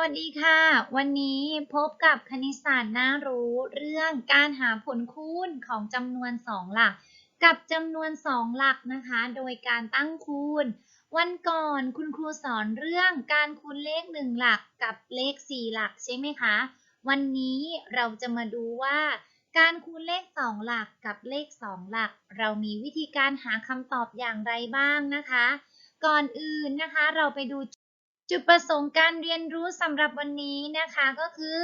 วัสดีค่ะ วันนี้พบกับคณิตศาสตร์น่ารู้เรื่องการหาผลคูณของจำนวน 2 หลัก กับจำนวน 2 หลักนะคะ โดยการตั้งคูณ วันก่อนคุณครูสอนเรื่องการคูณเลข 1 หลักกับเลข 4 หลักใช่ไหมคะ วันนี้เราจะมาดูว่า การคูณเลข 2 หลักกับเลข 2 หลัก เรามีวิธีการหาคำตอบอย่างไรบ้างนะคะ ก่อนอื่นนะคะเราไปดู จุดประสงค์การเรียนรู้สำหรับวันนี้นะคะก็คือ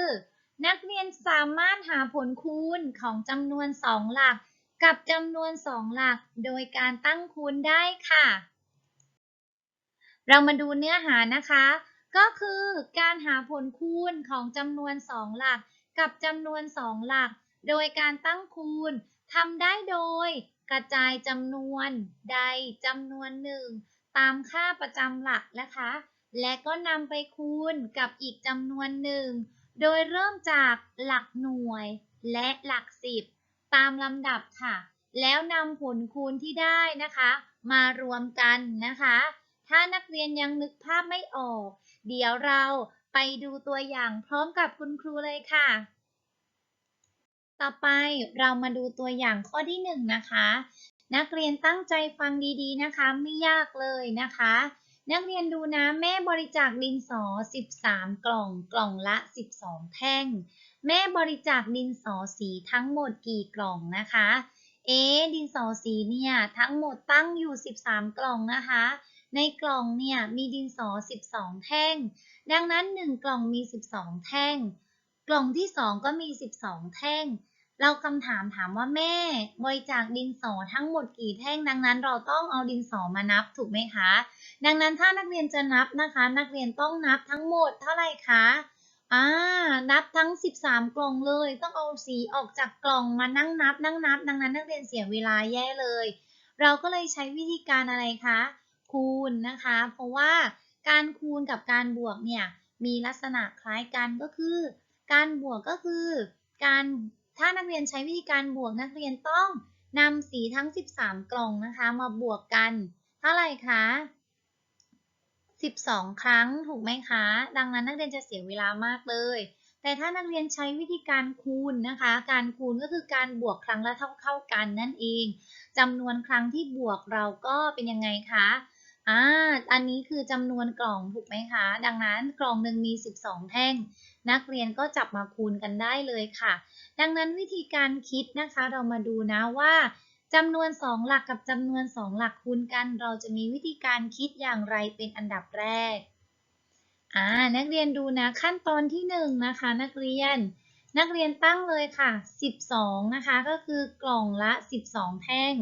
นักเรียนสามารถหาผลคูณของจำนวน 2 หลัก กับจำนวน 2 หลัก โดยการตั้งคูณได้ค่ะ เรามาดูเนื้อหานะคะ ก็คือการหาผลคูณของจำนวน 2 หลัก กับจำนวน 2 หลัก โดยการตั้งคูณทำได้โดย กระจายจำนวนใดจำนวนหนึ่งตามค่าประจำหลักนะคะ และก็นำไปคูณกับอีกจำนวนหนึ่ง โดยเริ่มจากหลักหน่วยและหลักสิบตามลำดับค่ะ แล้วนำผลคูณที่ได้นะคะ มารวมกันนะคะ ถ้านักเรียนยังนึกภาพไม่ออก เดี๋ยวเราไปดูตัวอย่างพร้อมกับคุณครูเลยค่ะ ต่อไปเรามาดูตัวอย่างข้อที่หนึ่งนะคะ นักเรียนตั้งใจฟังดีๆนะคะ ไม่ยากเลยนะคะ นักเรียนดูนะแม่บริจาคดินสอ 13 กล่องกล่องละ 12 แท่ง แม่บริจาคดินสอสีทั้งหมดกี่กล่องนะคะ เอ๊ดินสอสีเนี่ยทั้งหมดตั้งอยู่ 13 กล่องนะคะ ในกล่องเนี่ยมีดินสอ 12 แท่ง ดังนั้น 1 กล่องมี 12 แท่ง กล่องที่ 2 ก็มี 12 แท่ง เราคำถามถามว่าแม่บริจาคดินสอทั้งหมดกี่แท่งดังนั้น เราต้องเอาดินสอมานับถูกไหมคะ ดังนั้นถ้านักเรียนจะนับนะคะ นักเรียนต้องนับทั้งหมดเท่าไหร่คะอ่านับทั้ง 13 กล่องเลย ต้องเอาสีออกจากกล่องมานั่งนับ นั่งนับ ดังนั้นนักเรียนเสียเวลาแย่เลย เราก็เลยใช้วิธีการอะไรคะ คูณนะคะ เพราะว่าการคูณกับการบวกเนี่ยมีลักษณะคล้ายกันก็คือ การบวกก็คือการ ถ้านักเรียนใช้วิธีการบวกนักเรียนต้องนำสีทั้ง 13 กล่องนะคะ มาบวกกันเท่าไหร่คะ 12 ครั้งถูกไหมคะ ดังนั้นนักเรียนจะเสียเวลามากเลย แต่ถ้านักเรียนใช้วิธีการคูณนะคะ การคูณก็คือการบวกครั้งละเท่าๆกันนั่นเองจำนวนครั้งที่บวกเราก็เป็นยังไงคะ อ่า อันนี้คือจำนวนกล่องถูกไหมคะ ดังนั้นกล่องหนึ่งมี 12 แท่ง นักเรียนก็จับมาคูณกันได้เลยค่ะ ดังนั้นวิธีการคิดนะคะเรามาดูนะว่าจำนวน 2 หลักกับจำนวน 2 หลักคูณกัน เราจะมีวิธีการคิดอย่างไรเป็นอันดับแรก อ่า นักเรียนดูนะขั้นตอนที่ 1นนะคะ นักเรียน นักเรียนตั้งเลยค่ะ 12 นะคะ ก็คือกล่องละ 12 แท่ง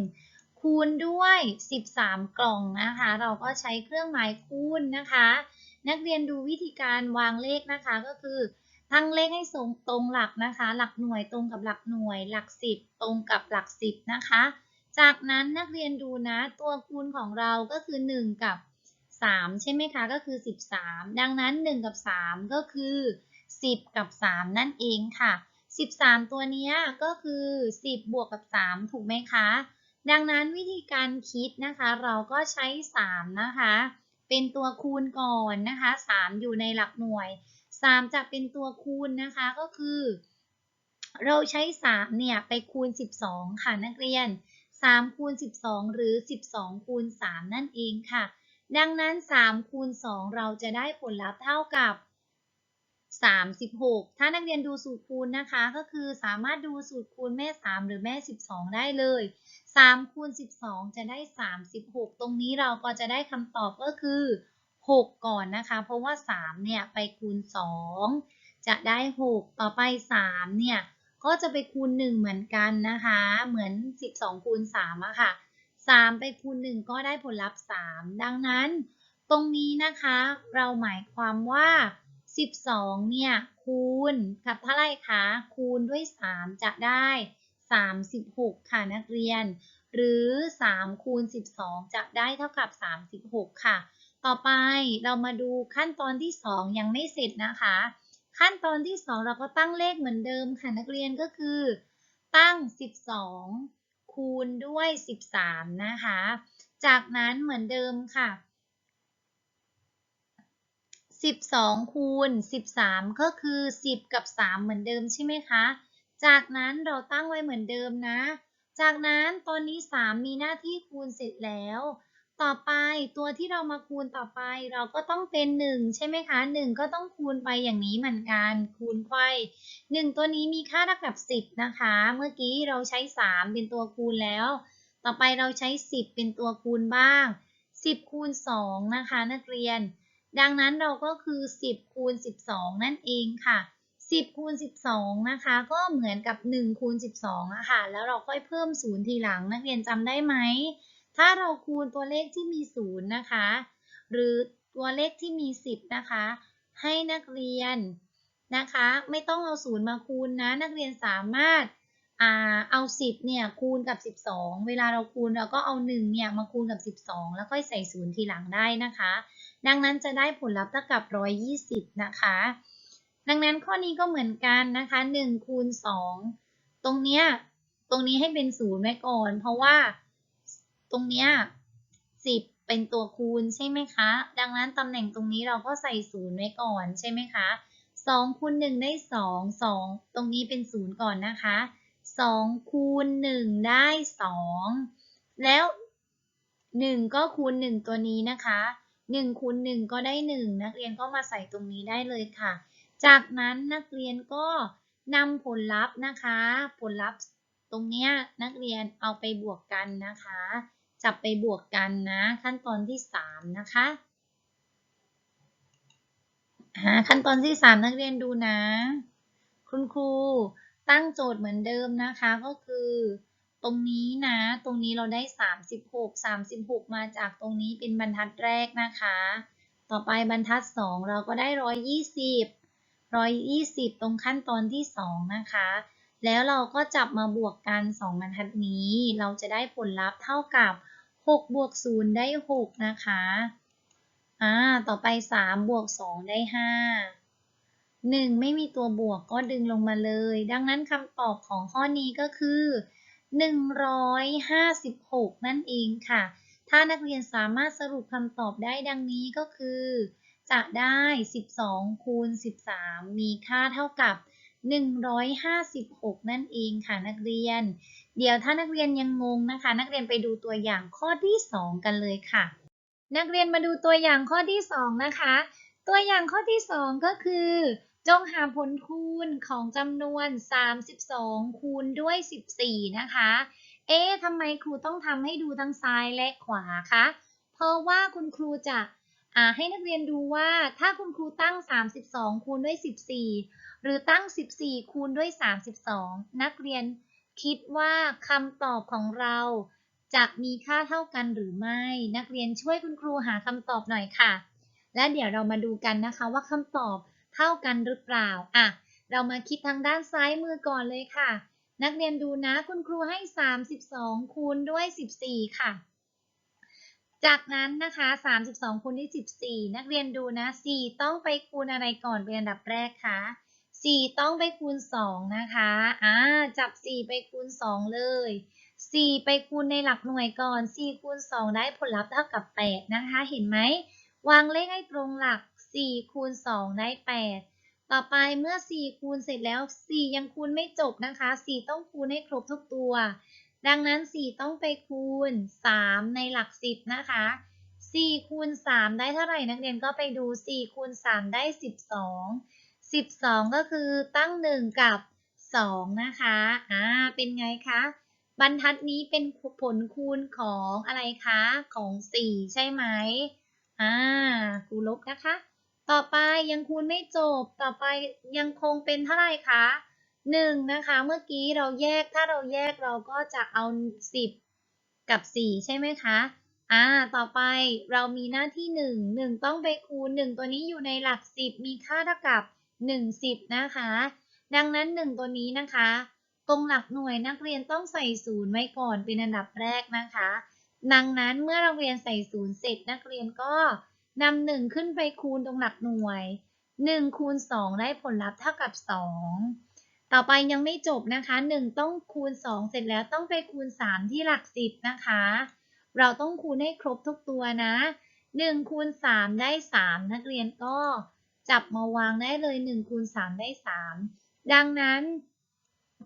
คูณด้วย 13 กล่องนะคะ เราก็ใช้เครื่องหมายคูณนะคะ นักเรียนดูวิธีการวางเลขนะคะก็คือตั้งเลขให้สงตรงหลักนะคะ หลักหน่วยตรงกับหลักหน่วย หลักสิบตรงกับหลักสิบนะคะ จากนั้นนักเรียนดูนะ ตัวคูณของเราก็คือ 1 กับ 3 ใช่ไหมคะ ก็คือ 13 ดังนั้น 1 กับ 3 ก็คือ 10 กับ 3 นั่นเองค่ะ 13 ตัวนี้ก็คือ 10 บวกกับ 3 ถูกไหมคะ ดังนั้นวิธีการคิดนะคะ เราก็ใช้ 3 นะคะ เป็นตัวคูณก่อนนะคะ 3 อยู่ในหลักหน่วย 3 จะเป็นตัวคูณนะคะก็คือ เราใช้ 3 เนี่ย ไปคูณ 12 ค่ะนักเรียน 3 คูณ 12 หรือ 12 คูณ 3 นั่นเองค่ะ ดังนั้น 3 คูณ 2 เราจะได้ผลลัพธ์เท่ากับ 36 ถ้านักเรียนดูสูตรคูณนะคะ ก็คือสามารถดูสูตรคูณแม่ 3 หรือแม่ 12 ได้เลย 3 คูณ 12 จะได้ 36 ตรงนี้เราก็จะได้คำตอบก็คือ 6 ก่อนนะคะ เพราะว่า 3 เนี่ยไปคูณ 2 จะได้ 6 ต่อไป 3 เนี่ย ก็จะไปคูณ 1 เหมือนกันนะคะ เหมือน 12 คูณ 3อะค่ะ 3 ไปคูณ 1 ก็ได้ผลลัพธ์ 3 ดังนั้น ตรงนี้นะคะ เราหมายความว่า 12 เนี่ย คูณกับเท่าไรคะ คูณด้วย 3 จะได้ 36 ค่ะนักเรียน หรือ 3 คูณ 12 จะได้เท่ากับ 36 ค่ะ ต่อไปเรามาดูขั้นตอนที่ 2 ยังไม่เสร็จนะคะ ขั้นตอนที่ 2 เราก็ตั้งเลขเหมือนเดิมค่ะนักเรียนก็คือ ตั้ง 12 คูณด้วย 13 นะคะ จากนั้นเหมือนเดิมค่ะ 12 คูณ 13 ก็คือ 10 กับ 3 เหมือนเดิมใช่ไหมคะ จากนั้นเราตั้งไว้เหมือนเดิมนะ จากนั้นตอนนี้ 3 มีหน้าที่คูณเสร็จแล้ว ต่อไปตัวที่เรามาคูณต่อไปเราก็ต้องเป็น 1 ใช่ไหมคะ 1 ก็ต้องคูณไปอย่างนี้เหมือนกัน คูณไขว้1ตัวนี้มีค่าเท่ากับ 10 นะคะ เมื่อกี้เราใช้ 3 เป็นตัวคูณแล้ว ต่อไปเราใช้ 10 เป็นตัวคูณบ้าง 10 คูณ 2 นะคะ นักเรียน ดังนั้นเราก็คือ 10คูณ12 นั่นเองค่ะ 10คูณ12 นะคะ ก็เหมือนกับ1คูณ12อะค่ะแล้วเราค่อยเพิ่ม0ทีหลังนักเรียนจำได้ไหม ถ้าเราคูณตัวเลขที่มี0นย์นะคะ หรือตัวเลขที่มี 10 นะคะ ให้นักเรียนนะคะ ไม่ต้องเอา0มาคูณนะ นักเรียนสามารถเอา 10 เนี่ยคูณกับ 12 เวลาเราคูณเราก็เอา 1 เนี่ยมาคูณกับ 12 แล้วค่อยใส่0ทีหลังได้นะคะ ดังนั้นจะได้ผลลัพธ์เท่ากับ 120 นะคะ ดังนั้นข้อนี้ก็เหมือนกันนะคะ1คูณ2ตรงเนี้ยตรงนี้ให้เป็น0ไว้ก่อน เพราะว่าตรงเนี้ย10 เป็นตัวคูณใช่ไหมคะ ดังนั้นตำแหน่งตรงนี้เราก็ใส่0ไว้ก่อนใช่ไหมคะ2คูณ1ได้ 2 2 ตรงนี้เป็น0ก่อนนะคะ2คูณ1ได้ 2 แล้ว 1 ก็คูณ 1 ตัวนี้นะคะ 1คูณ1ก็ได้ 1 นักเรียนก็มาใส่ตรงนี้ได้เลยค่ะ จากนั้นนักเรียนก็นำผลลัพธ์นะคะ ผลลัพธ์ตรงเนี้ยนักเรียนเอาไปบวกกันนะคะ จับไปบวกกันนะ ขั้นตอนที่ 3 นะคะขั้นตอนที่ 3 นักเรียนดูนะ คุณครูตั้งโจทย์เหมือนเดิมนะคะก็คือ ตรงนี้นะ ตรงนี้เราได้ 36 36 มาจากตรงนี้เป็นบรรทัดแรกนะคะ ต่อไปบรรทัด 2 เราก็ได้ 120 120 ตรงขั้นตอนที่ 2 นะคะ แล้วเราก็จับมาบวกกัน 2 บรรทัดนี้ เราจะได้ผลลัพธ์เท่ากับ 6 บวก 0 ได้ 6 นะคะ อ่า ต่อไป 3 บวก 2 ได้ 5 1 ไม่มีตัวบวกก็ดึงลงมาเลย ดังนั้นคำตอบของข้อนี้ก็คือ 156 นั่นเองค่ะ ถ้านักเรียนสามารถสรุปคำตอบได้ดังนี้ก็คือ จะได้ 12 คูณ 13 มีค่าเท่ากับ 156 นั่นเองค่ะนักเรียน เดี๋ยวถ้านักเรียนยังงงนะคะ นักเรียนไปดูตัวอย่างข้อที่ 2 กันเลยค่ะ นักเรียนมาดูตัวอย่างข้อที่ 2 นะคะ ตัวอย่างข้อที่ 2 ก็คือ จงหาผลคูณของจำนวน 32 คูณด้วย 14 นะคะ เอ๊ะทำไมครูต้องทำให้ดูทั้งซ้ายและขวาคะ เพราะว่าคุณครูจะให้นักเรียนดูว่าถ้าคุณครูตั้ง 32 คูณด้วย 14 หรือตั้ง 14 คูณด้วย 32 นักเรียนคิดว่าคำตอบของเราจะมีค่าเท่ากันหรือไม่ นักเรียนช่วยคุณครูหาคำตอบหน่อยค่ะ และเดี๋ยวเรามาดูกันนะคะว่าคำตอบ เท่ากันหรือเปล่าอะเรามาคิดทางด้านซ้ายมือก่อนเลยค่ะ นักเรียนดูนะคุณครูให้ 32 คูณด้วย 14 ค่ะ จากนั้นนะคะ 32 คูณด้วย14 นักเรียนดูนะ 4 ต้องไปคูณอะไรก่อนเป็นอันดับแรกคะ4 ต้องไปคูณ 2 นะคะอ่าจับ 4 ไปคูณ 2 เลย 4 ไปคูณในหลักหน่วยก่อน 4 คูณ 2 ได้ผลลัพธ์เท่ากับ 8 นะคะ เห็นไหม วางเลขให้ตรงหลัก 4คูณ2ได้8ต่อไปเมื่อ4คูณเสร็จแล้ว4ยังคูณไม่จบนะคะ4ต้องคูณให้ครบทุกตัว ดังนั้น4ต้องไปคูณ3ในหลัก10นะคะ4คูณ3ได้เท่าไหร่นักเรียนก็ไปดู4คูณ3ได้12 12ก็คือตั้ง1กับ2นะคะอ่าเป็นไงคะบรรทัดนี้เป็นผลคูณของอะไรคะ ของ 4 ใช่ไหมอ่าครูลบนะคะ ต่อไปยังคูณไม่จบ ต่อไปยังคงเป็นเท่าไหร่คะ1นะคะ เมื่อกี้เราแยก ถ้าเราแยกเราก็จะเอา 10 กับ 4 ใช่ไหมคะ อ่า ต่อไปเรามีหน้าที่ 1 1 ต้องไปคูณ 1 ตัวนี้อยู่ในหลัก 10 มีค่าเท่ากับ 1 10 นะคะ ดังนั้น 1 ตัวนี้นะคะ ตรงหลักหน่วยนักเรียนต้องใส่ศูนย์ไว้ก่อนเป็นอันดับแรกนะคะ ดังนั้นเมื่อเราเรียนใส่ศูนย์เสร็จนักเรียนก็ นำหนึ่งขึ้นไปคูณตรงหลักหน่วย 1 คูณ 2 ได้ผลลัพธ์เท่ากับ 2 ต่อไปยังไม่จบนะคะ 1 ต้องคูณ 2 เสร็จแล้วต้องไปคูณ 3 ที่หลัก 10 นะคะ เราต้องคูณให้ครบทุกตัวนะ 1 คูณ 3 ได้ 3 นักเรียนก็จับมาวางได้เลย 1 คูณ 3 ได้ 3 ดังนั้น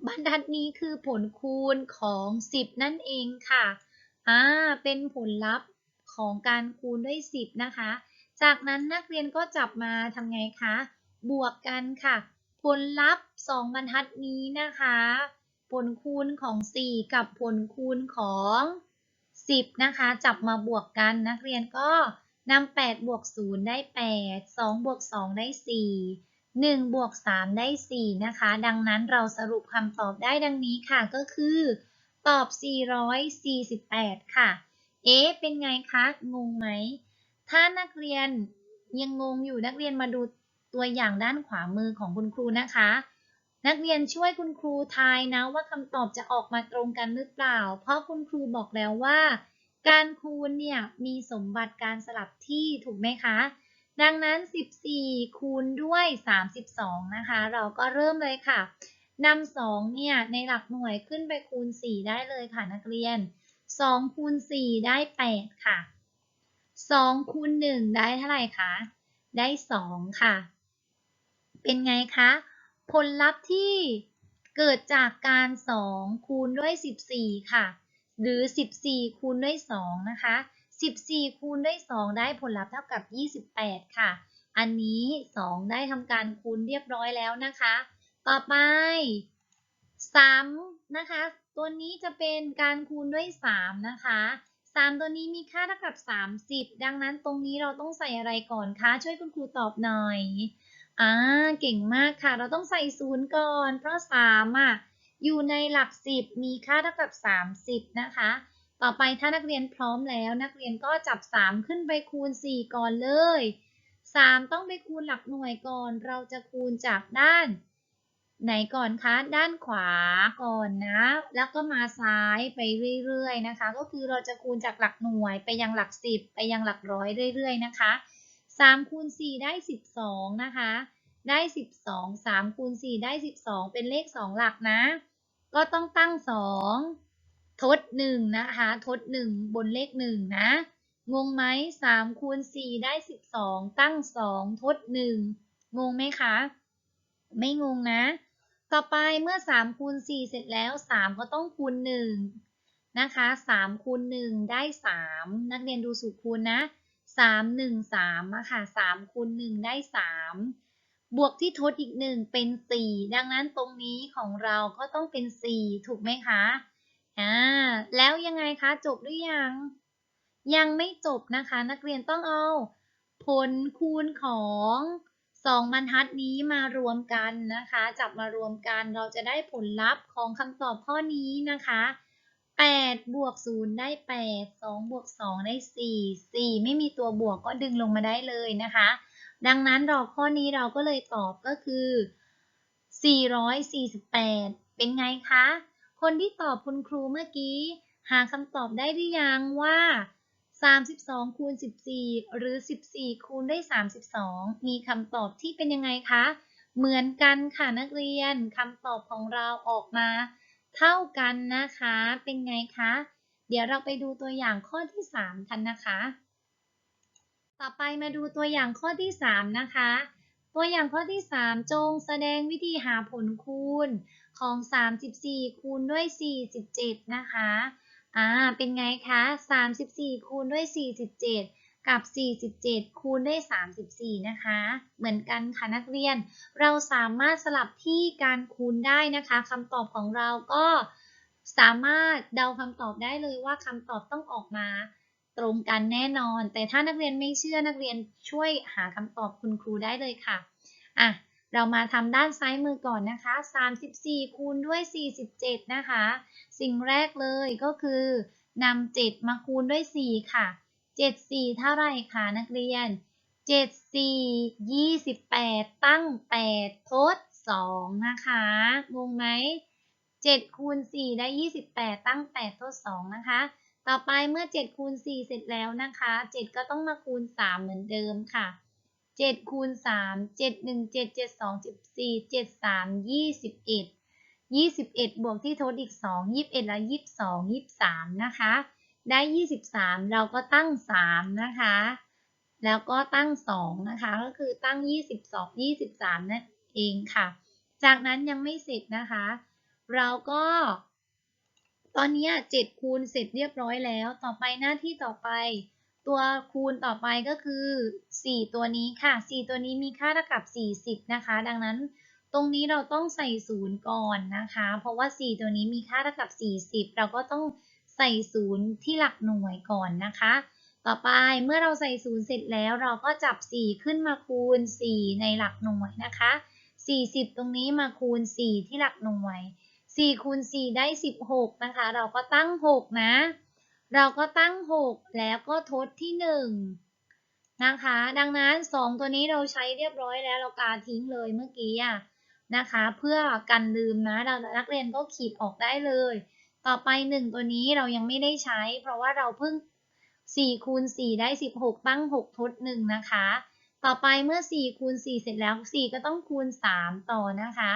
บรรทัดนี้คือผลคูณของ 10 นั่นเองค่ะ อ่า เป็นผลลัพธ์ ของการคูณด้วย 10 นะคะ จากนั้นนักเรียนก็จับมาทำไงคะ บวกกันค่ะ ผลลัพธ์ 2 บรรทัดนี้นะคะ ผลคูณของ 4 กับผลคูณของ 10 นะคะ จับมาบวกกันนักเรียนก็นำ8บวก0ได้ 8 2บวก2ได้ 4 1บวก3ได้ 4 นะคะ ดังนั้นเราสรุปคำตอบได้ดังนี้ค่ะก็คือ ตอบ 448 ค่ะ เอ๊ะเป็นไงคะงงไหม ถ้านักเรียนยังงงอยู่นักเรียนมาดูตัวอย่างด้านขวามือของคุณครูนะคะ นักเรียนช่วยคุณครูทายนะว่าคำตอบจะออกมาตรงกันหรือเปล่า เพราะคุณครูบอกแล้วว่า การคูณเนี่ยมีสมบัติการสลับที่ถูกไหมคะ ดังนั้น 14 คูณด้วย 32 นะคะ เราก็เริ่มเลยค่ะนำ2เนี่ยในหลักหน่วยขึ้นไปคูณ 4 ได้เลยค่ะนักเรียน 2คูณ4ได้8ค่ะ2คูณ1ได้เท่าไหร่คะ ได้2ค่ะ เป็นไงคะ ผลลัพธ์ที่เกิดจากการ2คูณด้วย14ค่ะ หรือ14คูณด้วย2นะคะ14คูณด้วย2ได้ผลลัพธ์เท่ากับ28ค่ะ อันนี้2ได้ทำการคูณเรียบร้อยแล้วนะคะ ต่อไป3นะคะ ตัวนี้จะเป็นการคูณด้วย 3 นะคะ 3 ตัวนี้มีค่าเท่ากับ 30 ดังนั้นตรงนี้เราต้องใส่อะไรก่อนคะช่วยคุณครูตอบหน่อยอ่าเก่งมากค่ะ เราต้องใส่ศูนย์ก่อน เพราะ3อะอยู่ในหลัก 10 มีค่าเท่ากับ 30 นะคะ ต่อไปถ้านักเรียนพร้อมแล้ว นักเรียนก็จับ 3 ขึ้นไปคูณ 4 ก่อนเลย 3 ต้องไปคูณหลักหน่วยก่อน เราจะคูณจากด้าน ไหนก่อนคะ ด้านขวาก่อนนะ แล้วก็มาซ้ายไปเรื่อยๆนะคะ ก็คือเราจะคูณจากหลักหน่วยไปยังหลัก10ไปยังหลักร้อยเรื่อยๆนะคะ3คูณ4ได้12นะคะ ได้12 3คูณ4ได้12เป็นเลข2หลักนะ ก็ต้องตั้ง2ทด1นะคะ ทด1บนเลข1นะ งงไหม3คูณ4ได้12ตั้ง2ทด1งงไหมคะ ไม่งงนะ ต่อไปเมื่อ3คูณ4เสร็จแล้ว 3 ก็ต้องคูณ1นะคะ3คูณ1ได้ 3 นักเรียนดูสูตรคูณนะ 3 1 3อะค่ะ3คูณ1ได้ 3 บวกที่ทดอีก 1 เป็น 4 ดังนั้นตรงนี้ของเราก็ต้องเป็น 4 ถูกไหมคะอ่าแล้วยังไงคะจบหรือยัง ยังไม่จบนะคะ นักเรียนต้องเอา ผลคูณของ สองบรรทัดนี้มารวมกันนะคะ จับมารวมกันเราจะได้ผลลัพธ์ของคำตอบข้อนี้นะคะ8บวก0ได้ 8 2บวก2ได้ 4 4 ไม่มีตัวบวกก็ดึงลงมาได้เลยนะคะ ดังนั้นเราข้อนี้เราก็เลยตอบก็คือ 448 เป็นไงคะ คนที่ตอบคุณครูเมื่อกี้ หาคำตอบได้หรือยังว่า 32คูณ14 หรือ 14คูณได้ 32 มีคำตอบที่เป็นยังไงคะ เหมือนกันค่ะนักเรียนคำตอบของเราออกมา เท่ากันนะคะ เป็นไงคะ เดี๋ยวเราไปดูตัวอย่างข้อที่ 3 กันนะคะ ต่อไปมาดูตัวอย่างข้อที่ 3 นะคะ ตัวอย่างข้อที่ 3 จงแสดงวิธีหาผลคูณของ 34 คูณด้วย 47 นะคะ อ่า เป็นไงคะ 34 คูณด้วย 47 กับ 47 คูณด้วย 34 นะคะ เหมือนกันค่ะนักเรียน เราสามารถสลับที่การคูณได้นะคะคำตอบของเราก็สามารถเดาคำตอบได้เลยว่าคำตอบต้องออกมาตรงกันแน่นอน แต่ถ้านักเรียนไม่เชื่อนักเรียนช่วยหาคำตอบคุณครูได้เลยค่ะ อะ เรามาทำด้านซ้ายมือก่อนนะคะ 34 คูณด้วย 47 นะคะ สิ่งแรกเลยก็คือนำ7มาคูณด้วย 4 ค่ะ 7 4 เท่าไรคะนักเรียน 7 4 28 ตั้ง 8 ทด 2 นะคะงงไหม7คูณ4ได้ 28 ตั้ง 8 ทด 2 นะคะ ต่อไปเมื่อ 7 คูณ 4 เสร็จแล้วนะคะ 7 ก็ต้องมาคูณ 3 เหมือนเดิมค่ะ 7คูณ3 7 1 7 7 2 14 7 3 21 21บวกที่ทดอีก2 21แล้ว22 23นะคะ ได้23เราก็ตั้ง3นะคะ แล้วก็ตั้ง2นะคะ ก็คือตั้ง22 23นั่นเองค่ะ จากนั้นยังไม่เสร็จนะคะ เราก็ ตอนนี้7คูณเสร็จเรียบร้อยแล้ว ต่อไปหน้าที่ต่อไป ตัวคูณต่อไปก็คือ 4 ตัวนี้ค่ะ 4 ตัวนี้มีค่าเท่ากับ 40 นะคะ ดังนั้นตรงนี้เราต้องใส่ศูนย์ก่อนนะคะ เพราะว่า 4 ตัวนี้มีค่าเท่ากับ 40 เราก็ต้องใส่ศูนย์ที่หลักหน่วยก่อนนะคะ ต่อไปเมื่อเราใส่ศูนย์เสร็จแล้วเราก็จับ 4 ขึ้นมาคูณ 4 ในหลักหน่วยนะคะ 40 ตรงนี้มาคูณ 4 ที่หลักหน่วย 4 คูณ 4 ได้ 16 นะคะ เราก็ตั้ง 6 นะ เราก็ตั้ง 6 แล้วก็ทดที่1นะคะ ดังนั้น 2 ตัวนี้เราใช้เรียบร้อยแล้วเรากาทิ้งเลยเมื่อกี้อะนะคะ เพื่อกันลืมนะเรานักเรียนก็ขีดออกได้เลย ต่อไป 1 ตัวนี้เรายังไม่ได้ใช้ เพราะว่าเราเพิ่ง4คูณ4ได้ 16 ตั้ง 6 ทด 1 นะคะ ต่อไปเมื่อ 4 คูณ 4 เสร็จแล้ว 4 ก็ต้องคูณ 3 ต่อนะคะ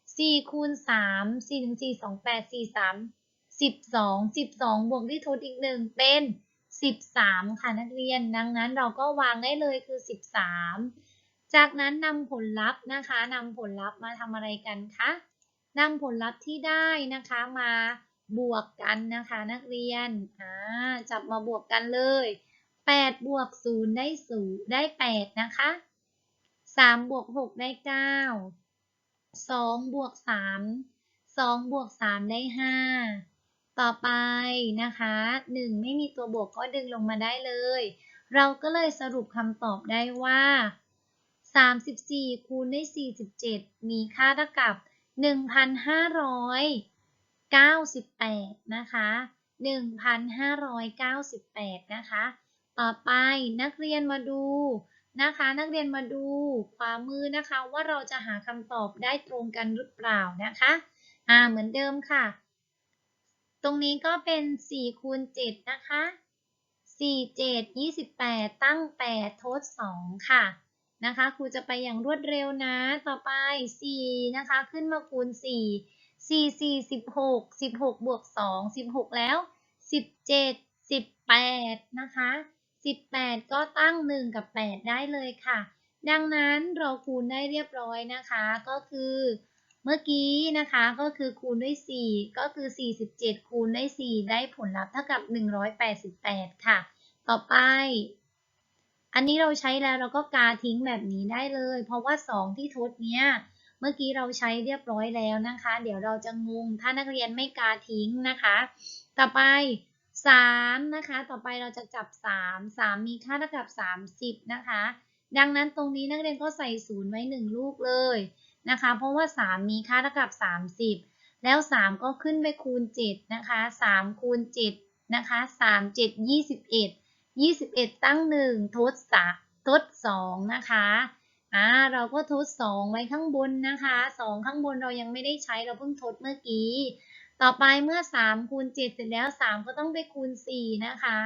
4 คูณ 3 4ถึง4 2 8 4 3 12 12บวกที่ทดอีก1เป็น13ค่ะนักเรียน ดังนั้นเราก็วางได้เลยคือ13จากนั้นนำผลลัพธ์นะคะนำผลลัพธ์มาทำอะไรกันคะนำผลลัพธ์ที่ได้นะคะมาบวกกันนะคะนักเรียนอ่าจับมาบวกกันเลย8บวก0ได้0ได้8นะคะ3บวก6ได้9 2บวก3 2บวก3ได้5 ต่อไปนะคะ1ไม่มีตัวบวกก็ดึงลงมาได้เลย เราก็เลยสรุปคำตอบได้ว่า 34 คูณด้วย47 มีค่าเท่ากับ 1,598 นะคะ 1,598 นะคะ ต่อไปนักเรียนมาดูนะคะ นักเรียนมาดูขวามมือนะคะว่าเราจะหาคำตอบได้ตรงกันหรือเปล่านะคะ อ่าเหมือนเดิมค่ะ ตรงนี้ก็เป็น4คูณ7นะคะ4 7 28 ตั้ง8ทด2ค่ะ นะคะ ครูจะไปอย่างรวดเร็วนะ ต่อไป 4 นะคะ ขึ้นมาคูณ 4 4 4 16 16 บวก 2 16 แล้ว 17 18 นะคะ 18 ก็ตั้ง 1 กับ 8 ได้เลยค่ะ ดังนั้นเราคูณได้เรียบร้อยนะคะ ก็คือ เมื่อกี้นะคะก็คือคูณด้วย 4 ก็คือ 47 คูณด้วย 4 ได้ผลลัพธ์เท่ากับ 188 ค่ะ ต่อไป อันนี้เราใช้แล้วเราก็กาทิ้งแบบนี้ได้เลย เพราะว่า 2 ที่ทดเนี้ยเมื่อกี้เราใช้เรียบร้อยแล้วนะคะ เดี๋ยวเราจะงงถ้านักเรียนไม่กาทิ้งนะคะ ต่อไป 3 นะคะ ต่อไปเราจะจับ 3 3 มีค่าเท่ากับ 30 นะคะ ดังนั้นตรงนี้นักเรียนก็ใส่ศูนย์ไว้ 1 ลูกเลย นะคะ เพราะว่า 3 มีค่าเท่ากับ 30 แล้ว 3 ก็ขึ้นไปคูณ7นะคะ3คูณ7นะคะ3 7 21 21 ตั้ง 1 ทด3ทด2นะคะอ่าเราก็ทด 2 ไว้ข้างบนนะคะ 2 ข้างบนเรายังไม่ได้ใช้เราเพิ่งทดเมื่อกี้ ต่อไปเมื่อ 3 คูณ 7 เสร็จแล้ว 3 ก็ต้องไปคูณ 4 นะคะ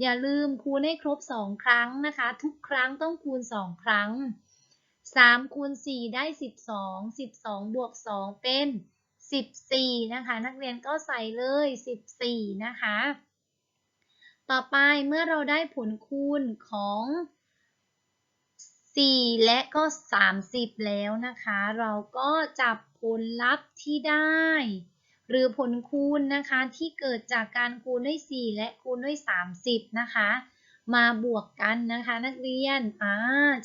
อย่าลืมคูณให้ครบ 2 ครั้งนะคะ ทุกครั้งต้องคูณ 2 ครั้ง 3คูณ4ได้ 12 12 บวก 2 เป็น 14 นะคะ นักเรียนก็ใส่เลย 14 นะคะ ต่อไปเมื่อเราได้ผลคูณของ 4 และก็ 30 แล้วนะคะ เราก็จับผลลัพธ์ที่ได้ หรือผลคูณนะคะที่เกิดจากการคูณด้วย 4 และคูณด้วย 30 นะคะ มาบวกกันนะคะ นักเรียน อ่า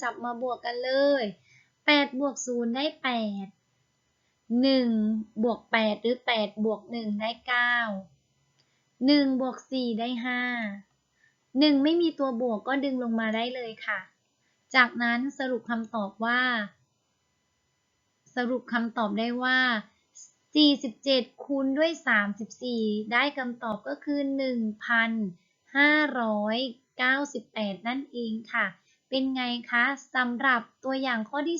จับมาบวกกันเลย8บวก0ได้ 8 1บวก8หรือ8บวก1ได้ 9 1บวก4ได้ 5 1 ไม่มีตัวบวกก็ดึงลงมาได้เลยค่ะ จากนั้นสรุปคำตอบว่า สรุปคำตอบได้ว่า 47 คูณด้วย 34 ได้คำตอบก็คือ 98 นั่นเองค่ะ เป็นไงคะสำหรับตัวอย่างข้อที่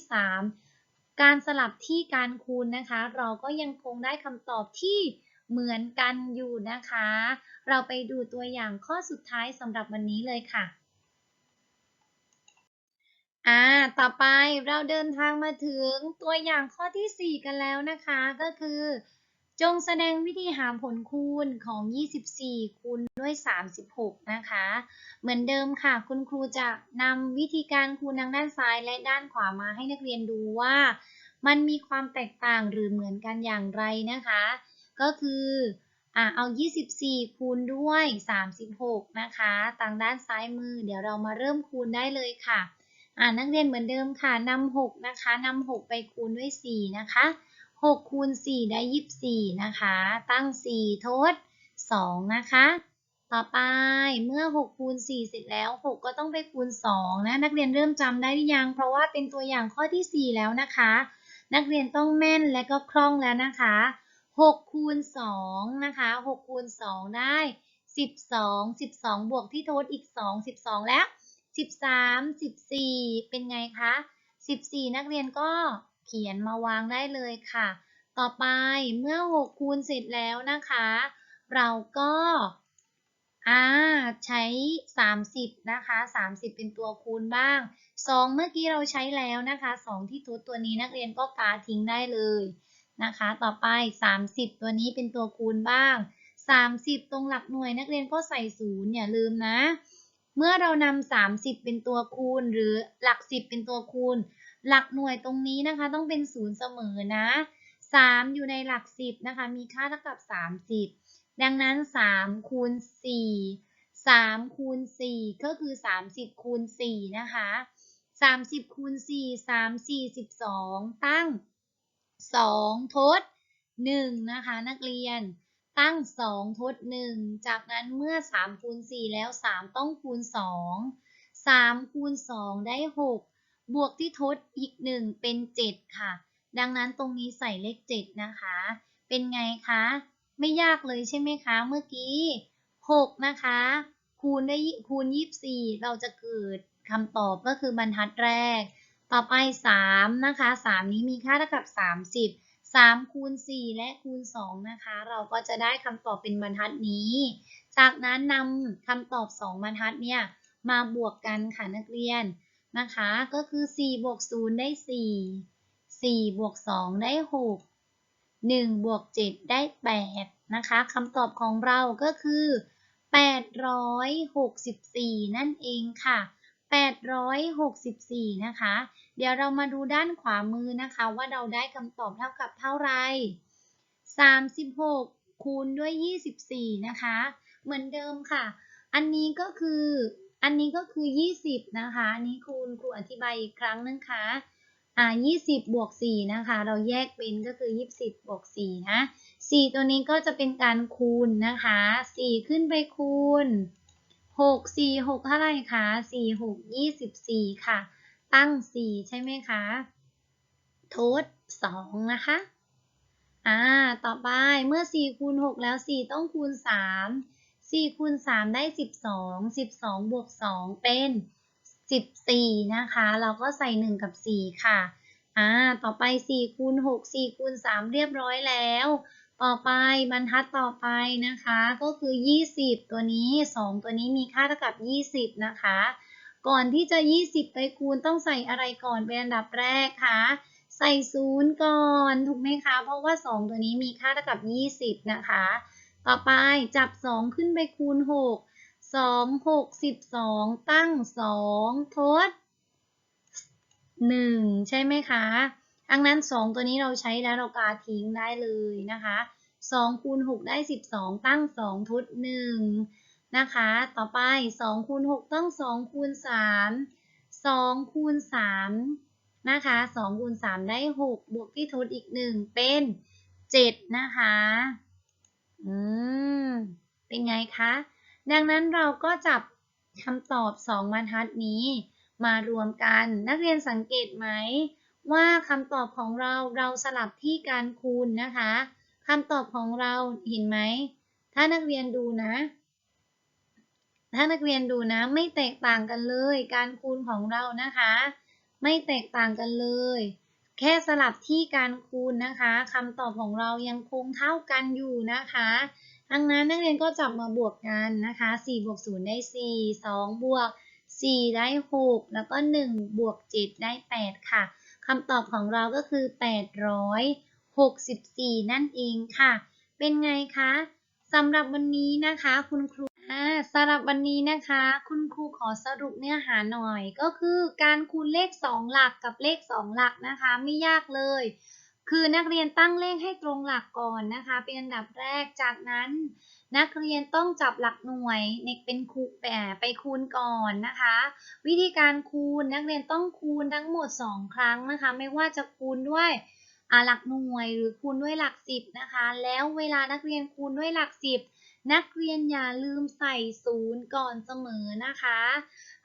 3 การสลับที่การคูณนะคะ เราก็ยังคงได้คำตอบที่เหมือนกันอยู่นะคะ เราไปดูตัวอย่างข้อสุดท้ายสำหรับวันนี้เลยค่ะอ่า ต่อไปเราเดินทางมาถึงตัวอย่างข้อที่ 4 กันแล้วนะคะ ก็คือ จงแสดงวิธีหาผลคูณของ 24 คูณด้วย 36 นะคะ เหมือนเดิมค่ะ คุณครูจะนำวิธีการคูณทางด้านซ้ายและด้านขวามาให้นักเรียนดูว่า มันมีความแตกต่างหรือเหมือนกันอย่างไรนะคะ ก็คืออะเอา 24 คูณด้วย 36 นะคะทางด้านซ้ายมือ เดี๋ยวเรามาเริ่มคูณได้เลยค่ะ อ่านักเรียนเหมือนเดิมค่ะนำ6นะคะนำ6ไปคูณด้วย 4 นะคะ 6คูณ4ได้ 24 นะคะ ตั้ง 4 ทด 2 นะคะ ต่อไปเมื่อ 6 คูณ 4 เสร็จแล้ว 6 ก็ต้องไปคูณ 2 นะ นักเรียนเริ่มจำได้หรือยัง เพราะว่าเป็นตัวอย่างข้อที่ 4 แล้วนะคะ นักเรียนต้องแม่นและก็คล่องแล้วนะคะ 6 คูณ 2 นะคะ 6 คูณ 2 ได้ 12 12 บวกที่ทดอีก 2 12 แล้ว 13 14 เป็นไงคะ 14 นักเรียนก็ เขียนมาวางได้เลยค่ะ ต่อไปเมื่อ 6 คูณเสร็จแล้วนะคะ เราก็อ่าใช้ 30 นะคะ 30 เป็นตัวคูณบ้าง 2 เมื่อกี้เราใช้แล้วนะคะ 2 ที่ทดตัวนี้นักเรียนก็กาทิ้งได้เลยนะคะ ต่อไป 30 ตัวนี้เป็นตัวคูณบ้าง 30 ตรงหลักหน่วยนักเรียนก็ใส่ศูนย์อย่าลืมนะ เมื่อเรานำ30 เป็นตัวคูณหรือหลัก 10 เป็นตัวคูณ หลักหน่วยตรงนี้นะคะต้องเป็นศูนย์เสมอนะ 3 อยู่ในหลัก 10นะคะมีค่าเท่ากับ 30 ดังนั้น 3 คูณ 4 3 คูณ 4 ก็คือ 30 คูณ 4 นะคะ 30 คูณ 4 3 4 12 ตั้ง 2 ทด 1 นะคะ นักเรียนตั้ง 2 ทด 1 จากนั้นเมื่อ 3 คูณ 4 แล้ว 3 ต้องคูณ 2 3 คูณ 2 ได้ 6 บวกที่ทดอีก 1 เป็น 7 ค่ะ ดังนั้นตรงนี้ใส่เลข 7 นะคะ เป็นไงคะ ไม่ยากเลยใช่ไหมคะ เมื่อกี้ 6 นะคะ คูณได้คูณ 24 เราจะเกิดคำตอบก็คือบรรทัดแรก ต่อไป 3 นะคะ 3 นี้มีค่าเท่ากับ 30 3 คูณ 4 และคูณ 2 นะคะ เราก็จะได้คำตอบเป็นบรรทัดนี้ จากนั้นนำคำตอบ 2 บรรทัดเนี่ย มาบวกกันค่ะนักเรียน นะคะ ก็คือ 4 บวก 0 ได้ 4 4 บวก 2 ได้ 6 1 บวก 7 ได้ 8 นะคะคำตอบของเราก็คือ 864 นั่นเองค่ะ 864 นะคะ เดี๋ยวเรามาดูด้านขวามือนะคะ ว่าเราได้คำตอบเท่ากับเท่าไหร่36 คูณด้วย 24 นะคะ เหมือนเดิมค่ะ อันนี้ก็คือ อันนี้ก็คือ 20 นะคะอันนี้ครูครูอธิบายอีกครั้งนึงค่ะอ่า20 บวก 4 นะคะ เราแยกเป็นก็คือ 20 บวก 4 นะ 4 ตัวนี้ก็จะเป็นการคูณนะคะ 4 ขึ้นไปคูณ 6 4 6เท่าไหร่คะ 4 6 24 ค่ะ ตั้ง 4 ใช่ไหมคะทด2นะคะ อ่า ต่อไปเมื่อ 4 คูณ 6 แล้ว 4 ต้องคูณ 3 4คูณ3ได้ 12 12บวก2เป็น 14 นะคะ เราก็ใส่ 1 กับ 4 ค่ะ อ่า ต่อไป 4คูณ6 4คูณ3เรียบร้อยแล้ว ต่อไปบรรทัดต่อไปนะคะ ก็คือ 20 ตัวนี้ 2 ตัวนี้มีค่าเท่ากับ 20 นะคะ ก่อนที่จะ 20 ไปคูณต้องใส่อะไรก่อนเป็นอันดับแรกคะใส่ศูนย์ก่อน ถูกไหมคะ เพราะว่า 2 ตัวนี้มีค่าเท่ากับ 20 นะคะ ต่อไปจับ 2 ขึ้นไปคูณ 6 2 6 12 ตั้ง 2 ทด 1 ใช่ไหมคะดังนั้น 2 ตัวนี้เราใช้แล้วเรากาทิ้งได้เลยนะคะ2คูณ6ได้ 12 ตั้ง 2 ทด 1 นะคะ ต่อไป2คูณ6ต้อง2คูณ3 2คูณ3นะคะ2คูณ3ได้ 6 บวกที่ทดอีก 1 เป็น 7 นะคะ อืม เป็นไงคะ ดังนั้นเราก็จับคำตอบ2บรรทัดนี้ มารวมกัน นักเรียนสังเกตไหม ว่าคำตอบของเราเราสลับที่การคูณนะคะคำตอบของเราเห็นไหม ถ้านักเรียนดูนะ ถ้านักเรียนดูนะ ไม่แตกต่างกันเลย การคูณของเรานะคะ ไม่แตกต่างกันเลย แค่สลับที่การคูณนะคะคำตอบของเรายังคงเท่ากันอยู่นะคะดังนั้นนักเรียนก็จับมาบวกกันนะคะ4บวก0ได้ 4 2 บวก 4 ได้ 6 แล้วก็ 1 บวก 7 ได้ 8 ค่ะคำตอบของเราก็คือ64 นั่นเองค่ะ เป็นไงคะสำหรับวันนี้นะคะคุณครู อ่าสำหรับวันนี้นะคะ คุณครูขอสรุปเนื้อหาหน่อย ก็คือการคูณเลข 2 หลักกับเลข 2 หลักนะคะ ไม่ยากเลย คือนักเรียนตั้งเลขให้ตรงหลักก่อนนะคะ เป็นอันดับแรกจากนั้น นักเรียนต้องจับหลักหน่วยในเป็นคูณไปคูณก่อนนะคะ วิธีการคูณนักเรียนต้องคูณทั้งหมด 2 ครั้งนะคะ ไม่ว่าจะคูณด้วยหลักหน่วยหรือคูณด้วยหลักสิบนะคะแล้วเวลานักเรียนคูณด้วยหลักสิบ นักเรียนอย่าลืมใส่ศูนย์ก่อนเสมอนะคะ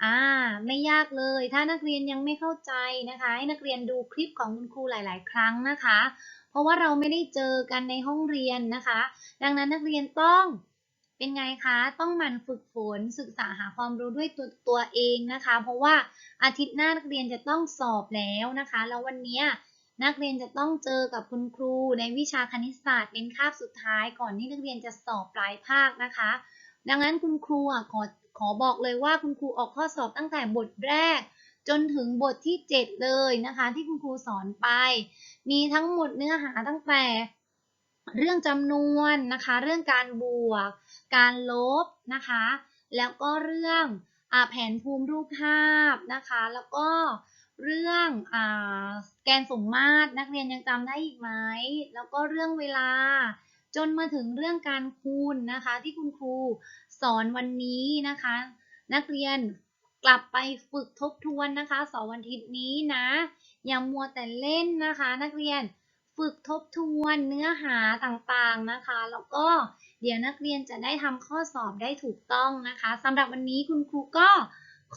อ่า ไม่ยากเลย ถ้านักเรียนยังไม่เข้าใจนะคะ ให้นักเรียนดูคลิปของคุณครูหลาย ๆ ครั้งนะคะ เพราะว่าเราไม่ได้เจอกันในห้องเรียนนะคะ ดังนั้นนักเรียนต้องเป็นไงคะ ต้องหมั่นฝึกฝนศึกษาหาความรู้ด้วยตัวตัวเองนะคะ เพราะว่าอาทิตย์หน้านักเรียนจะต้องสอบแล้วนะคะ แล้ววันนี้ นักเรียนจะต้องเจอกับคุณครูในวิชาคณิตศาสตร์เป็นคาบสุดท้ายก่อนที่นักเรียนจะสอบปลายภาคนะคะ ดังนั้นคุณครูอะขอขอบอกเลยว่าคุณครูออกข้อสอบตั้งแต่บทแรก จนถึงบทที่ 7 เลยนะคะ ที่คุณครูสอนไป มีทั้งหมดเนื้อหาตั้งแต่เรื่องจำนวนนะคะ เรื่องการบวก การลบนะคะ แล้วก็เรื่องอแผนภูมิรูปภาพนะคะ แล้วก็ เรื่องอแกนสมมาตรนักเรียนยังจำได้อีกไหม แล้วก็เรื่องเวลา จนมาถึงเรื่องการคูณนะคะ ที่คุณครูสอนวันนี้นะคะ นักเรียนกลับไปฝึกทบทวนนะคะสาร์วันอาทิตย์นี้นะ อย่ามัวแต่เล่นนะคะ นักเรียนฝึกทบทวนเนื้อหาต่างๆนะคะ แล้วก็เดี๋ยวนักเรียนจะได้ทำข้อสอบได้ถูกต้องนะคะสำหรับวันนี้คุณครูก็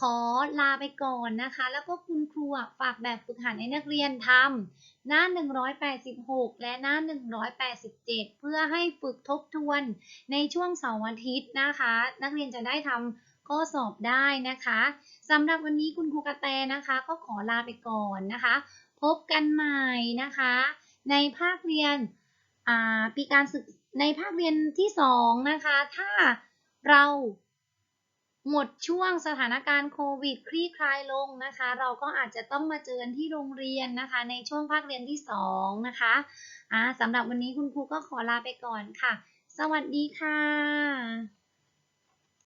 ขอลาไปก่อนนะคะ แล้วก็คุณครูฝากแบบฝึกหัดให้นักเรียนทำหน้า 186 และหน้า 187 เพื่อให้ฝึกทบทวนในช่วงเสาร์อาทิตย์นะคะ นักเรียนจะได้ทำข้อสอบได้นะคะสำหรับวันนี้คุณครูกระแตนะคะ ก็ขอลาไปก่อนนะคะ พบกันใหม่นะคะ ในภาคเรียนปีการศึกในภาคเรียนที่สองนะคะ ถ้าเรา หมดช่วงสถานการณ์โควิดคลี่คลายลงนะคะ เราก็อาจจะต้องมาเจอกันที่โรงเรียนนะคะ ในช่วงภาคเรียนที่สองนะคะอ่าสำหรับวันนี้คุณครูก็ขอลาไปก่อนค่ะ สวัสดีค่ะ